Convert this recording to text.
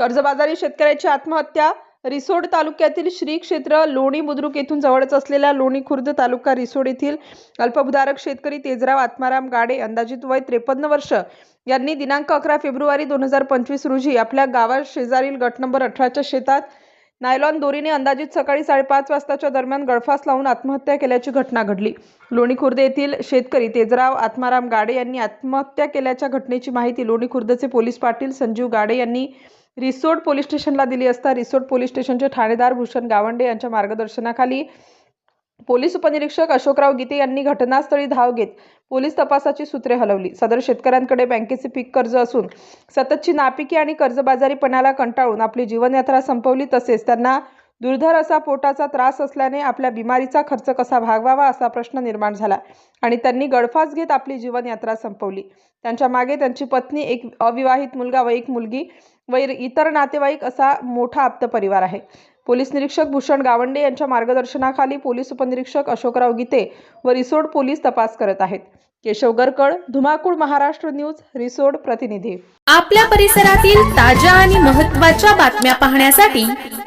कर्जबाजारी शेतकऱ्याची आत्महत्या रिसोड तालुक्यातील श्री क्षेत्र लोणी बुद्रुक येथून जवळच असलेल्या लोणी खुर्द तालुका रिसोड येथील अल्पभूधारक शेतकरी तेजराव आत्माराम गाडे अंदाजित वय त्रेपन्न वर्ष यांनी दिनांक अकरा फेब्रुवारी दोन हजार पंचवीस रोजी आपल्या गावात शेजारील गट नंबर अठराच्या शेतात नायलॉन दोरीने अंदाजित सकाळी साडेपाच वाजताच्या दरम्यान गळफास लावून आत्महत्या केल्याची घटना घडली. लोणी खुर्द येथील शेतकरी तेजराव आत्माराम गाडे यांनी आत्महत्या केल्याच्या घटनेची माहिती लोणी खुर्दचे पोलीस पाटील संजीव गाडे यांनी रिसोड पोलीस स्टेशनला दिली असता रिसोड पोलीस स्टेशनचे ठाणेदार भूषण गावंडे यांच्या मार्गदर्शनाखाली पोलीस उपनिरीक्षक अशोकराव गीते यांनी घटनास्थळी धाव घेत पोलीस तपासाची सूत्रे हलवली. सदर शेतकऱ्यांकडे बँकेचे पीक कर्ज असून सततची नापिकी आणि कर्जबाजारीपणाला कंटाळून आपली जीवनयात्रा संपवली तसेच त्यांना दुर्धर असा पोटाचा त्रास असल्याने आपल्या बिमारीचा खर्च कसा भागवावा असा प्रश्न निर्माण झाला. आणि त्यांनी गळफास घेत आपली जीवनयात्रा संपवली. त्यांच्या मागे त्यांची पत्नी एक अविवाहित मुलगा व एक मुलगी व इतर नातेवाईक असा मोठा आप्त परिवार आहे. पोलीस निरीक्षक भूषण गावंडे यांच्या मार्गदर्शनाखाली पोलीस उपनिरीक्षक अशोकराव गीते व रिसोड पोलीस तपास करत आहेत. केशव गरकड धुमाकूळ महाराष्ट्र न्यूज रिसोड प्रतिनिधी. आपल्या परिसरातील ताज्या आणि महत्त्वाच्या बातम्या पाहण्यासाठी